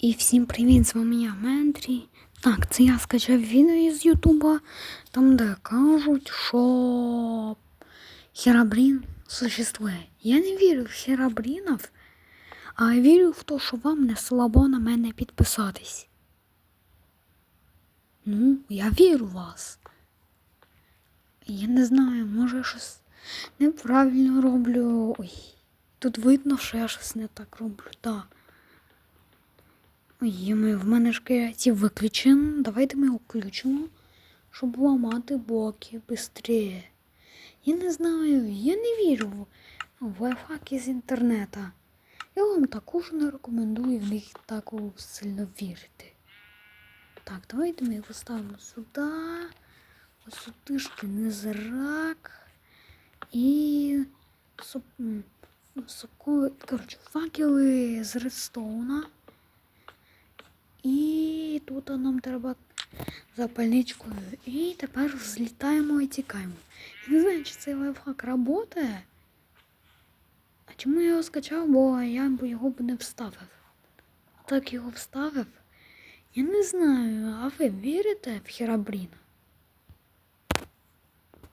І всім привіт, з вами я Ментрі. Так, це я скачав відео із Ютуба, там де кажуть, що Херабрін существує. Я не вірю в Херабрінів, а вірю в те, що вам не слабо на мене підписатись. Ну, я вірю в вас. Я не знаю, може я щось неправильно роблю. Ой, тут видно, що я щось не так роблю, так. Ой, в мене ж креатив виключен. Давайте ми його включимо, щоб ламати блоки швидше. Я не знаю, я не вірю в лайфхаки з інтернету. Я вам також не рекомендую в них так сильно вірити. Так, давайте ми його ставимо сюди. Ось сюди незрак. І соп... Коротше, факели з редстоуна. І тут нам треба запальничкою. І тепер злітаємо і тікаємо. Я не знаю, чи цей лайфхак працює. А чому я його скачав, бо я б його б не вставив. Так його вставив. Я не знаю, а ви вірите в Херабріна?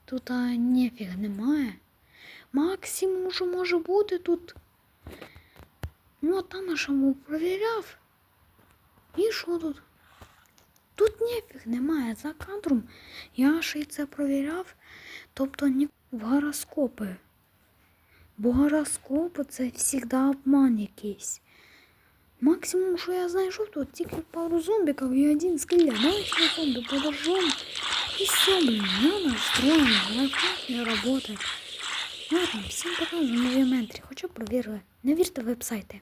Тут ніфіг немає. Максимум, що може бути тут. Ну, а там я ж йому провіряв. І що тут? Тут ніфіг немає за кадром. Я ще й це провіряв, тобто ні в гороскопи. Бо гороскопи це завжди обман якийсь. Максимум, що я знайшов, тут тільки пару зомбиків і один скелет. Давай ще зомби подожжем. І все, блин, я настроен, лайфхак не работает. Ладно, всім пока, з нові ментрі. Хоча провірили. Не вірте веб-сайти.